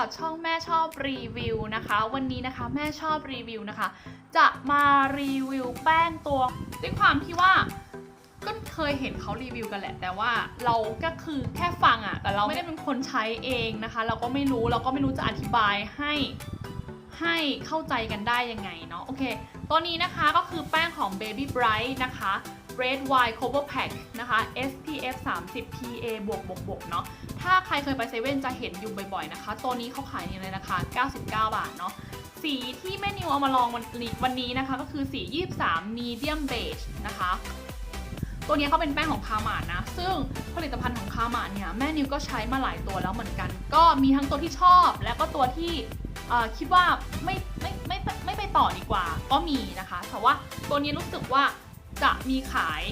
กับช่องแม่ชอบรีวิวนะคะ วันนี้นะคะแม่ชอบรีวิวนะคะ จะมารีวิวแป้งตัว ด้วยความที่ว่าก็เคยเห็นเขารีวิวกันแหละ แต่ว่าเราก็คือแค่ฟังอะแต่เราไม่ได้เป็นคนใช้เองนะคะ เราก็ไม่รู้เราก็ไม่รู้จะอธิบายให้ให้เข้าใจกันได้ยังไงเนาะโอเคตัวนี้นะคะก็คือแป้งของ Baby Bright นะคะ Red Wine Cover Pack นะคะ SPF 30 PA บวกบวกบวกเนาะ ถ้าใครเคยไปเซเว่นจะเห็นอยู่บ่อยๆนะคะ ตัวนี้เขาขายในราคา 99 บาทเนาะ สีที่แม่นิวเอามาลองวันนี้วันนี้นะคะ ก็คือสี 23 Medium Beige นะคะ ตัวนี้เขาเป็นแป้งของคาร์มาดนะ ซึ่งผลิตภัณฑ์ของคาร์มาดเนี่ย แม่นิวก็ใช้มาหลายตัวแล้วเหมือนกัน ก็มีทั้งตัวที่ชอบ และก็ตัวที่คิดว่าไม่ไม่ไม่ไม่ไม่ไปต่อดีกว่า ก็มีนะคะ แต่ว่าตัวนี้รู้สึกว่า จะมีขาย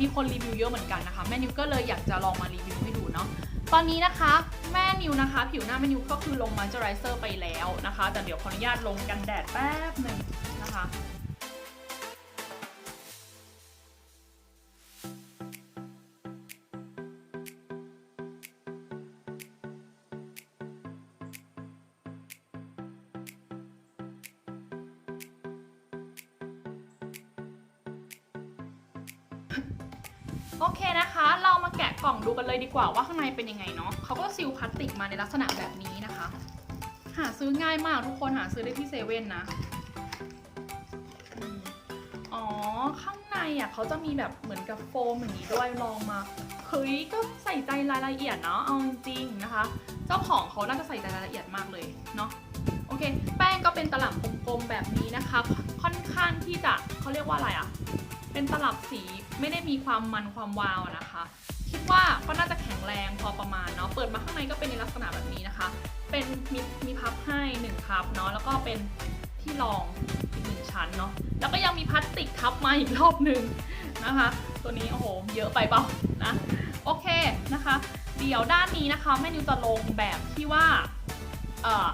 มีคนรีวิวเยอะเหมือนกันนะคะ แม่นิวก็เลยอยากจะลองมารีวิวให้ดูเนาะตอนนี้นะคะแม่นิวนะคะ ผิวหน้าแม่นิวก็คือลงมาเจอไรเซอร์ไปแล้วนะคะ แต่เดี๋ยวขออนุญาตลงกันแดดแป๊บหนึ่งนะคะ โอเคนะคะ เรามาแกะกล่องดูกันเลยดีกว่าว่าข้างในเป็นยังไงเนาะเขาก็ซีลพลาสติกมาในลักษณะแบบนี้นะคะ หาซื้อง่ายมากทุกคนหาซื้อได้ที่เซเว่นนะอ๋อข้างในอะเขาจะมีแบบเหมือนกับโฟมอย่างนี้ด้วยลองมาเฮ้ยก็ใส่ใจรายละเอียดเนาะเอาจริงๆนะคะ เจ้าของเขาน่าจะใส่ใจรายละเอียดมากเลยเนาะโอเค แป้งก็เป็นตลับกลมๆแบบนี้นะคะ ค่อนข้างที่จะเขาเรียกว่าอะไรอะ เป็นตลับสีไม่ได้มีความมันความวาวนะคะ คิดว่าก็น่าจะแข็งแรงพอประมาณเนาะเปิดมาข้างในก็เป็นในลักษณะแบบนี้นะคะ เป็นมีมีพับให้1พับเนาะแล้วก็เป็นที่รองอีกหนึ่งชั้นเนาะแล้วก็ยังมีพลาสติกทับมาอีกรอบหนึ่งนะคะ ตัวนี้โอ้โหเยอะไปเปล่านะโอเคนะคะ เดี๋ยวด้านนี้นะคะแม่นิวจะลงแบบที่ว่าเอ่อ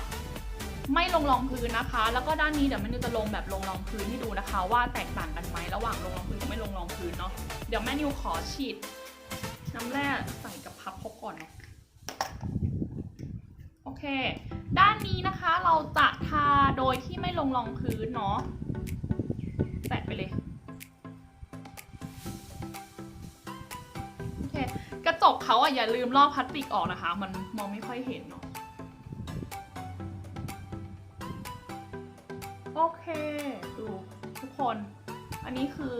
ไม่ลงรองพื้นนะคะ แล้วก็ด้านนี้เดี๋ยวแม่นิวจะลงแบบลงรองพื้นให้ดูนะคะ ว่าแตกต่างกันไหม ระหว่างลงรองพื้นกับไม่ลงรองพื้นเนาะเดี๋ยวแม่นิวขอฉีดน้ำแร่ใส่กับพับเขาก่อนเนาะโอเค ด้านนี้นะคะเราจะทาโดยที่ไม่ลงรองพื้นเนาะแตะไปเลยโอเคกระจกเขาอะอย่าลืมลอกพลาสติกออกนะคะ มันมองไม่ค่อยเห็นเนาะโอเค อันนี้คือ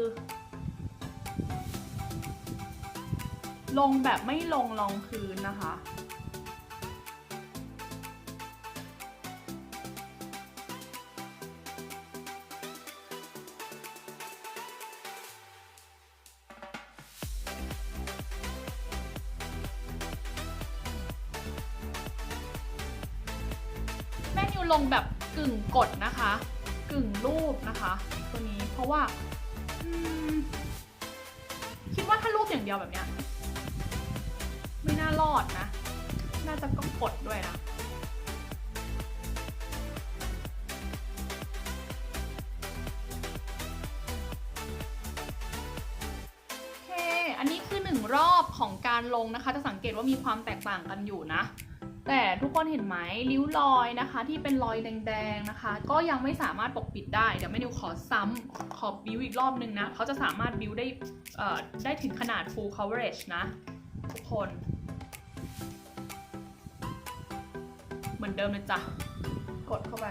ลงแบบไม่ลงรองพื้นนะคะ แม่นิวลงแบบกึ่งกดนะคะ กึ่งรูปนะคะ ตัวนี้เพราะว่า คิดว่าถ้ารูปอย่างเดียวแบบเนี้ย ไม่น่ารอดนะ น่าจะก็กดด้วยนะโอเคอันนี้คือหนึ่งรอบของการลงนะคะ จะสังเกตว่ามีความแตกต่างกันอยู่นะ แต่ทุกคนเห็นไหมริ้วรอยนะคะ ที่เป็นรอยแดงๆนะคะ ก็ยังไม่สามารถปกปิดได้เดี๋ยวแม่นิวขอซ้ำขอบิวอีกรอบนึงนะเขาจะสามารถบิวได้ได้ถึงขนาด full coverage นะ ทุกคน เหมือนเดิมเลยจ้ะ กดเข้าไป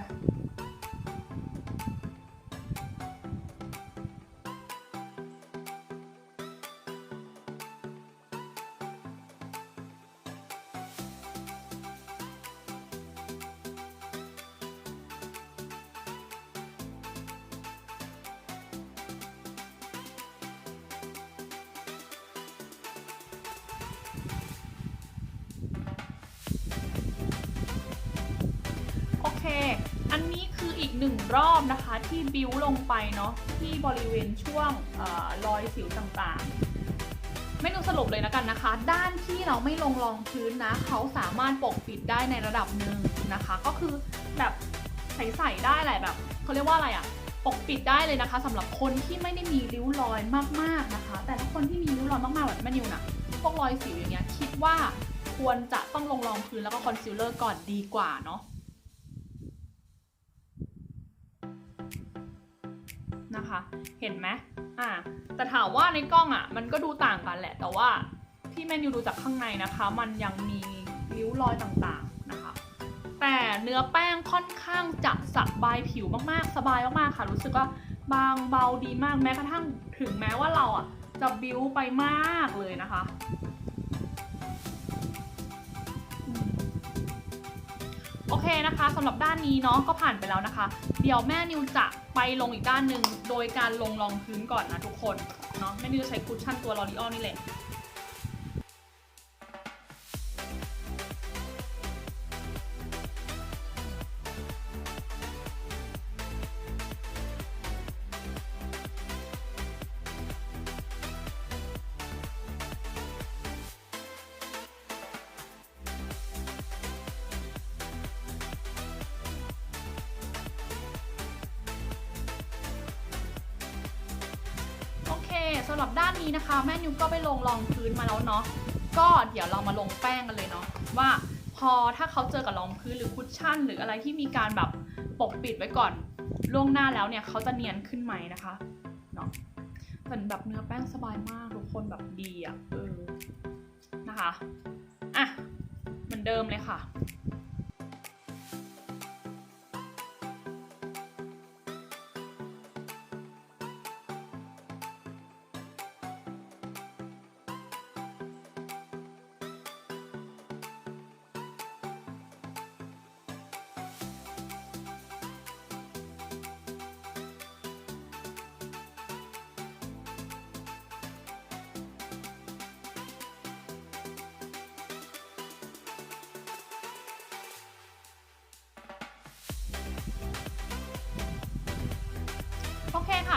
หนึ่งรอบนะคะที่บิ้วลงไปเนาะที่บริเวณช่วงอรอยสิวต่างๆ ไม่นูสรุปเลยนะกันนะคะ ด้านที่เราไม่ลงรองพื้นนะเขาสามารถปกปิดได้ในระดับหนึ่งนะคะ ก็คือแบบใส่ๆได้แหละแบบเขาเรียกว่าอะไรอะปกปิดได้เลยนะคะสำหรับคนที่ไม่ได้มีริ้วรอยมากๆนะคะ แต่ถ้าคนที่มีริ้วรอยมากๆแบบแม่นิวนะพวกรอยสิวอย่างเงี้ยคิดว่าควรจะต้องลงรองพื้นแล้วก็คอนซีลเลอร์ก่อนดีกว่าเนาะ เห็นไหมอ่าแต่ถามว่าในกล้องอะ มันก็ดูต่างกันแหละ แต่ว่าที่แมนยูดูจากข้างในนะคะ มันยังมีริ้วรอยต่างๆนะคะ แต่เนื้อแป้งค่อนข้างจะสบายผิวมากๆ สบายมากๆค่ะ รู้สึกว่าบางเบาดีมากแม้กระทั่งถึงแม้ว่าเราอะจะบิ้วไปมากเลยนะคะ อเคนะคะสำหรับด้านนี้เนาะก็ผ่านไปแล้วนะคะ เดี๋ยวแม่นิวจะไปลงอีกด้านหนึ่งโดยการลงรองพื้นก่อนนะทุกคนเนาะแม่นิวจะใช้คุชชั่นตัวลอรีออลนี่แหละ สำหรับด้านนี้นะคะ แม่นิวก็ไปลงรองพื้นมาแล้วเนาะก็เดี๋ยวเรามาลงแป้งกันเลยเนาะว่าพอถ้าเขาเจอกับรองพื้นหรือคุชชั่น หรืออะไรที่มีการแบบปกปิดไว้ก่อนล่วงหน้าแล้วเนี่ยเขาจะเนียนขึ้นไหมนะคะเนาะแต่แบบเนื้อแป้งสบายมากทุกคนแบบดีอะ่ะเออนะคะอะเหมือนเดิมเลยค่ะ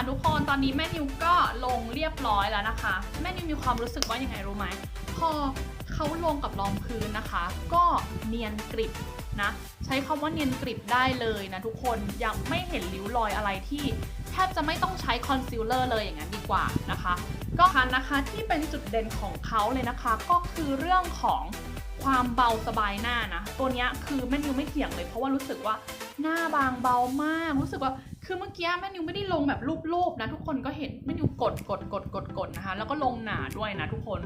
ค่ะทุกคนตอนนี้แม่นิวก็ลงเรียบร้อยแล้วนะคะ แม่นิวมีความรู้สึกว่ายังไงรู้ไหมพอเขาลงกับรองพื้นนะคะ ก็เนียนกริบนะใช้คำว่าเนียนกริบได้เลยนะทุกคนยังไม่เห็นริ้วรอยอะไรที่แทบจะไม่ต้องใช้คอนซีลเลอร์เลยอย่างนั้นดีกว่านะคะ ก็คันนะคะที่เป็นจุดเด่นของเขาเลยนะคะ ก็คือเรื่องของความเบาสบายหน้านะ ตัวนี้คือแม่นิวไม่เถียงเลย เพราะว่ารู้สึกว่าหน้าบางเบามาก รู้สึกว่า คือเมื่อกี้แม่นิวไม่ได้ลงแบบรูปๆนะทุกคนก็เห็นแม่นิวกดกดกดกดกดนะคะ แล้วก็ลงหนาด้วยนะทุกคน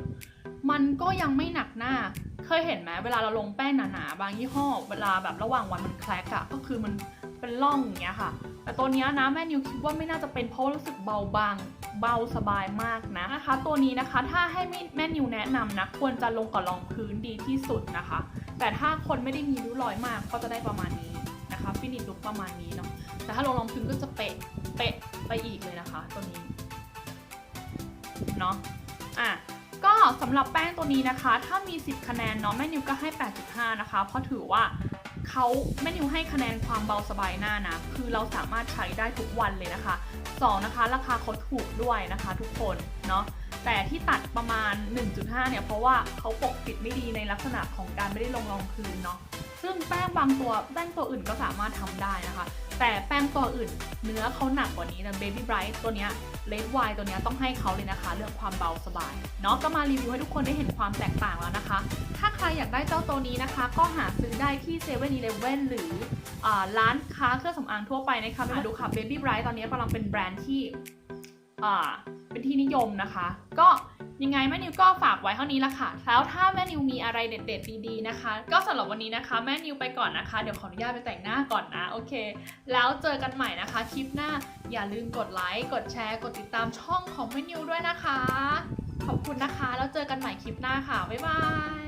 มันก็ยังไม่หนักหน้า เคยเห็นไหมเวลาเราลงแป้งหนาๆบางยี่ห้อ เวลาแบบระหว่างวันมันแคลกอะก็คือมันเป็นร่องอย่างเงี้ยค่ะ แต่ตัวนี้นะแม่นิวคิดว่าไม่น่าจะเป็นเพราะรู้สึกเบาบางเบาสบายมากนะนะคะ ตัวนี้นะคะถ้าให้แม่นิวแนะนำนะควรจะลงกับรองพื้นดีที่สุดนะคะ แต่ถ้าคนไม่ได้มีริ้วรอยมากก็จะได้ประมาณนี้นะคะฟินิชลุกประมาณนี้เนาะ แต่ถ้าลงรองพื้นก็จะเป๊ะเป๊ะไปอีกเลยนะคะตัวนี้เนาะอะก็สำหรับแป้งตัวนี้นะคะ ถ้ามี 10 คะแนนเนาะแม่นิวก็ให้ 8.5 นะคะ เพราะถือว่าเขาแม่นิวให้คะแนนความเบาสบายหน้านะ คือเราสามารถใช้ได้ทุกวันเลยนะคะ 2 นะคะ ราคาเขาถูกด้วยนะคะทุกคนเนาะแต่ที่ตัดประมาณ 1.5 เนี่ย เพราะว่าเขาปกปิดไม่ดีในลักษณะของการไม่ได้ลงรองพื้นเนาะ ซึ่งแป้งบางตัวแป้งตัวอื่นก็สามารถทำได้นะคะ แต่แป้งตัวอื่นเนื้อเขาหนักกว่านี้นะ Baby Bright ตัวเนี้ย Red Wine ตัวเนี้ยต้องให้เขาเลยนะคะ เรื่องความเบาสบายเนาะก็มารีวิวให้ทุกคนได้เห็นความแตกต่างแล้วนะคะ ถ้าใครอยากได้เจ้าตัวนี้นะคะ ก็หาซื้อได้ที่7 e เ e ่ e อหรืออร้านค้าเครื่องสำอางทั่วไปนะคะมาดูค่ะ Baby Bright ตอนนี้กำลังเป็นแบรนด์ที่เป็นที่นิยมนะคะ ก็ ยังไงแม่นิวก็ฝากไว้เท่านี้ละค่ะ แล้วถ้าแม่นิวมีอะไรเด็ดๆดีๆนะคะ ก็สำหรับวันนี้นะคะแม่นิวไปก่อนนะคะ เดี๋ยวขออนุญาตไปแต่งหน้าก่อนนะโอเค แล้วเจอกันใหม่นะคะคลิปหน้าอย่าลืมกดไลค์กดแชร์กดติดตามช่องของแม่นิวด้วยนะคะ ขอบคุณนะคะ แล้วเจอกันใหม่คลิปหน้าค่ะบ๊ายบาย